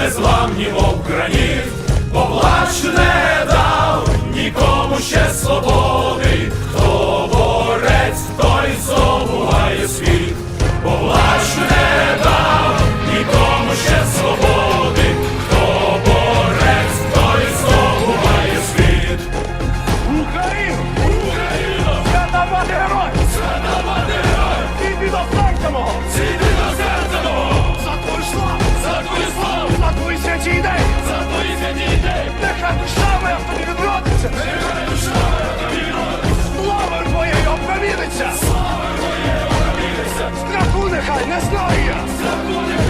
не зламнімо граніт, поплач не дав нікому ще свободи. Слава моє обміниться! Страху нехай не знає! Страху нехай!